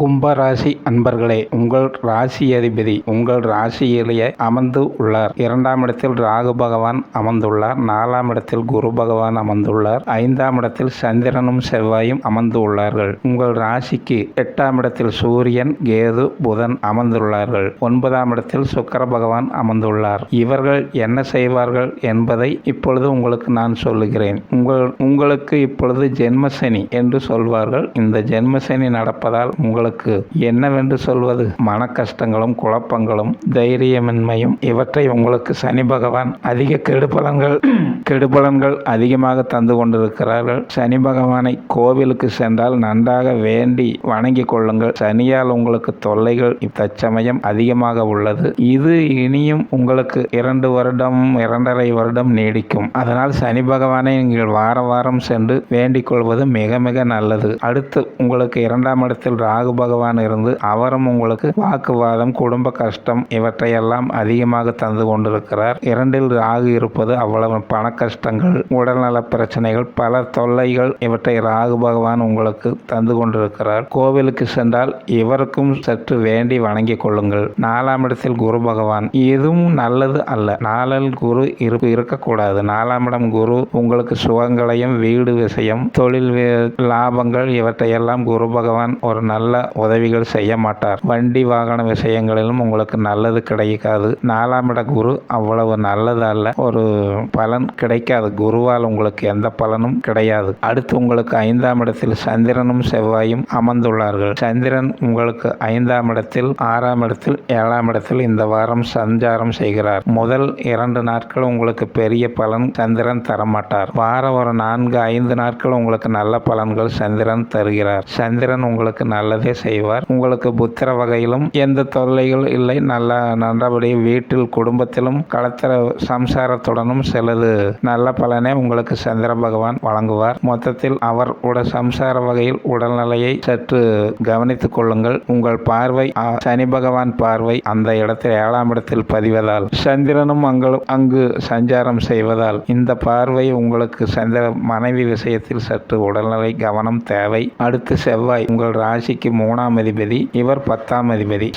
கும்பராசி அன்பர்களே உங்கள் ராசி அதிபதி உங்கள் ராசியிலேயே அமர்ந்து உள்ளார். இரண்டாம் இடத்தில் ராகு பகவான் அமர்ந்துள்ளார். நாலாம் இடத்தில் குரு பகவான் அமர்ந்துள்ளார். ஐந்தாம் இடத்தில் சந்திரனும் செவ்வாயும் அமர்ந்து உள்ளார்கள். உங்கள் ராசிக்கு எட்டாம் இடத்தில் சூரியன் கேது புதன் அமர்ந்துள்ளார்கள். ஒன்பதாம் இடத்தில் சுக்கர பகவான் அமர்ந்துள்ளார். இவர்கள் என்ன செய்வார்கள் என்பதை இப்பொழுது உங்களுக்கு நான் சொல்லுகிறேன். உங்கள் உங்களுக்கு இப்பொழுது ஜென்மசனி என்று சொல்வார்கள். இந்த ஜென்மசனி நடப்பதால் உங்கள் உங்களுக்கு என்னவென்று சொல்வது? மன கஷ்டங்களும் குழப்பங்களும் தைரியமின்மையும் இவற்றை உங்களுக்கு சனி பகவான் அதிக கெடுபலன்கள் கெடுபலன்கள் அதிகமாக தந்து கொண்டிருக்கிறார்கள். சனி பகவானை கோவிலுக்கு சென்றால் நன்றாக வேண்டி வணங்கி கொள்ளுங்கள். சனியால் உங்களுக்கு தொல்லைகள் தற்சமயம் அதிகமாக உள்ளது. இது இனியும் உங்களுக்கு இரண்டு வருடம் இரண்டரை வருடம் நீடிக்கும். அதனால் சனி பகவானை நீங்கள் வார வாரம் சென்று வேண்டிக் கொள்வது மிக மிக நல்லது. அடுத்து உங்களுக்கு இரண்டாம் இடத்தில் ராகு பகவான் இருந்து அவரும் உங்களுக்கு வாக்குவாதம் குடும்ப கஷ்டம் இவற்றையெல்லாம் அதிகமாக தந்து கொண்டிருக்கிறார். இரண்டில் ராகு இருப்பது அவ்வளவு பண கஷ்டங்கள் உடல்நல பிரச்சனைகள் பல தொல்லைகள் இவற்றை ராகு பகவான் உங்களுக்கு தந்து கொண்டிருக்கிறார். கோவிலுக்கு சென்றால் இவருக்கும் சற்று வேண்டி வணங்கிக் கொள்ளுங்கள். நாலாம் இடத்தில் குரு பகவான் இதுவும் நல்லது அல்ல. நாளில் குரு இருப்பு இருக்கக்கூடாது. நாலாம் இடம் குரு உங்களுக்கு சுகங்களையும் வீடு விஷயம் தொழில் லாபங்கள் இவற்றையெல்லாம் குரு பகவான் ஒரு நல்ல உதவிகள் செய்ய மாட்டார். வண்டி வாகன விஷயங்களிலும் உங்களுக்கு நல்லது கிடைக்காது. நாலாம் இட குரு அவ்வளவு நல்லது அல்ல. ஒரு பலன் கிடைக்காது. குருவால் உங்களுக்கு எந்த பலனும் கிடையாது. அடுத்து உங்களுக்கு ஐந்தாம் இடத்தில் சந்திரனும் செவ்வாயும் அமர்ந்துள்ளார்கள். சந்திரன் உங்களுக்கு ஐந்தாம் இடத்தில் ஆறாம் இடத்தில் ஏழாம் இடத்தில் இந்த வாரம் சஞ்சாரம் செய்கிறார். முதல் இரண்டு நாட்கள் உங்களுக்கு பெரிய பலன் சந்திரன் தரமாட்டார். வாரம் ஒரு நான்கு ஐந்து நாட்கள் உங்களுக்கு நல்ல பலன்கள் சந்திரன் தருகிறார். சந்திரன் உங்களுக்கு நல்லதே செய்வார். உங்களுக்கு புத்திர வகையிலும் எந்த தொல்லைகள் இல்லை. நல்ல நல்லபடி வீட்டில் குடும்பத்திலும் களத்திர சம்சாரத்துடனும் சிலது. நல்ல பலனே உங்களுக்கு சந்திர பகவான் வழங்குவார். மொத்தத்தில் அவர் உட சம்சார வகையில் உடல்நிலையை சற்று கவனித்துக் கொள்ளுங்கள். உங்கள் பார்வை சனி பகவான் பார்வை அந்த இடத்தில் ஏழாம் இடத்தில் பதிவதால் சந்திரனும் அங்கு அங்கு சஞ்சாரம் செய்வதால் இந்த பார்வை உங்களுக்கு சந்திர மனைவி விஷயத்தில் சற்று உடல்நிலை கவனம் தேவை. அடுத்து செவ்வாய் உங்கள் ராசிக்கு மூணாம் அதிபதி இவர் பத்தாம் அதிபதி.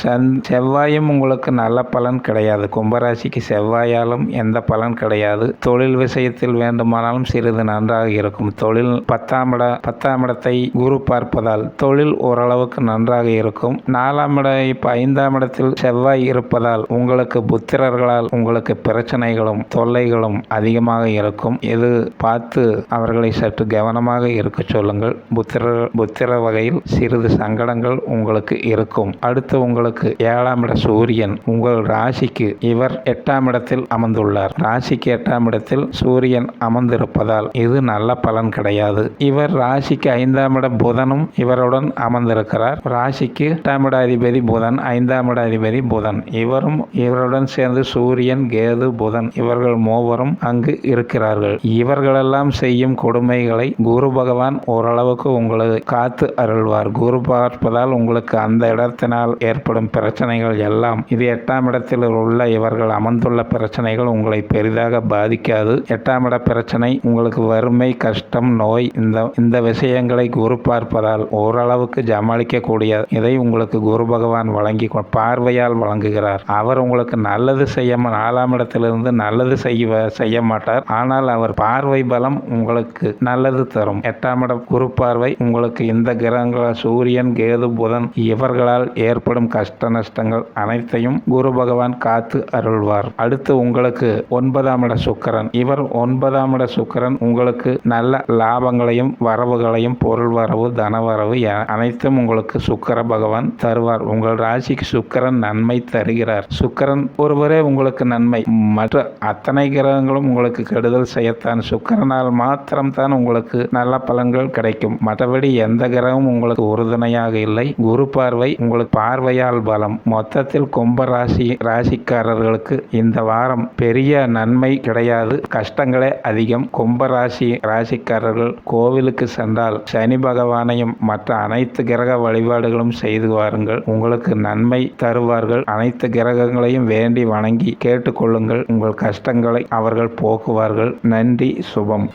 செவ்வாயும் உங்களுக்கு நல்ல பலன் கிடையாது. கும்பராசிக்கு செவ்வாயாலும் எந்த பலன் கிடையாது. தொழில் விஷயத்தில் வேண்டுமானாலும் சிறிது நன்றாக இருக்கும். தொழில் பத்தாம் இட பத்தாம் இடத்தை குரு பார்ப்பதால் தொழில் ஓரளவுக்கு நன்றாக இருக்கும். நாலாம் இட இப்போ ஐந்தாம் இடத்தில் செவ்வாய் இருப்பதால் உங்களுக்கு புத்திரர்களால் உங்களுக்கு பிரச்சனைகளும் தொல்லைகளும் அதிகமாக இருக்கும். இது பார்த்து அவர்களை சற்று கவனமாக இருக்க சொல்லுங்கள். புத்திர புத்திர வகையில் சிறிது சங்கடங்கள் உங்களுக்கு இருக்கும். அடுத்து உங்களுக்கு ஏழாம் இட சூரியன். உங்கள் ராசிக்கு இவர் எட்டாம் இடத்தில் அமர்ந்துள்ளார். ராசிக்கு எட்டாம் இடத்தில் சூரியன் அமர்ந்திருப்பதால் இது நல்ல பலன் கிடையாது. இவர் ராசிக்கு ஐந்தாம் இட புதனும் இவருடன் அமர்ந்திருக்கிறார். ராசிக்கு எட்டாம் இட அதிபதி புதன் ஐந்தாம் இட அதிபதி புதன். இவரும் இவருடன் சேர்ந்து சூரியன் கேது புதன் இவர்கள் மூவரும் அங்கு இருக்கிறார்கள். இவர்களெல்லாம் செய்யும் கொடுமைகளை குரு பகவான் ஓரளவுக்கு உங்களை காத்து அருள்வார். குரு பார்ப்பதால் உங்களுக்கு அந்த இடத்தினால் ஏற்படும் பிரச்சனைகள் எல்லாம் இது எட்டாம் இடத்தில் உள்ள இவர்கள் அமர்ந்துள்ள பிரச்சனைகள் உங்களை பெரிதாக பாதிக்காது. எட்டாம் இட பிரச்சனை உங்களுக்கு வறுமை கஷ்டம் நோய் இந்த இந்த விஷயங்களை குரு பார்ப்பதால் ஓரளவுக்கு ஜமாளிக்கக்கூடிய இதை உங்களுக்கு குரு பகவான் வழங்கி கொ- பார்வையால் வழங்குகிறார். அவர் உங்களுக்கு நல்லது செய்ய நாலாம் இடத்திலிருந்து நல்லது செய்ய செய்ய மாட்டார். ஆனால் அவர் பார்வை பலம் உங்களுக்கு நல்லது தரும். எட்டாம் இடம் குரு பார்வை உங்களுக்கு இந்த கிரகங்கள் சூரியன் கேது புதன் இவர்களால் ஏற்படும் கஷ்ட நஷ்டங்கள் அனைத்தையும் குரு பகவான் காத்து அருள்வார். அடுத்து உங்களுக்கு ஒன்பதாம் இட சுக்கரன். இவர் ஒன்பதாம் இட சுக்கரன். உங்களுக்கு நல்ல லாபங்களையும் வரவுகளையும் பொருள் வரவு தன வரவு அனைத்தும் உங்களுக்கு சுக்கர பகவான் தருவார். உங்கள் ராசிக்கு சுக்கரன் நன்மை தருகிறார். சுக்கரன் ஒருவரே உங்களுக்கு நன்மை. மற்ற அத்தனை கிரகங்களும் உங்களுக்கு கெடுதல் செய்யத்தான். சுக்கரனால் மாத்திரம்தான் உங்களுக்கு நல்ல பலன்கள் கிடைக்கும். மற்றபடி எந்த கிரகமும் உங்களுக்கு உறுதுணையாக இல்லை. குரு பார்வை உங்களுக்கு பார்வையால் பலம். மொத்தத்தில் கும்ப ராசி ராசிக்காரர்களுக்கு இந்த வாரம் பெரிய நன்மை கிடையாது. கஷ்டங்களே அதிகம். கும்ப ராசி ராசிக்காரர்கள் கோவிலுக்கு சென்றால் சனி பகவானையும் மற்ற அனைத்து கிரக வழிபாடுகளும் செய்து வாருங்கள். உங்களுக்கு நன்மை தருவார்கள். அனைத்து கிரகங்களையும் வேண்டி வணங்கி கேட்டுக்கொள்ளுங்கள். உங்கள் கஷ்டங்களை அவர்கள் போக்குவார்கள். நன்றி. சுபம்.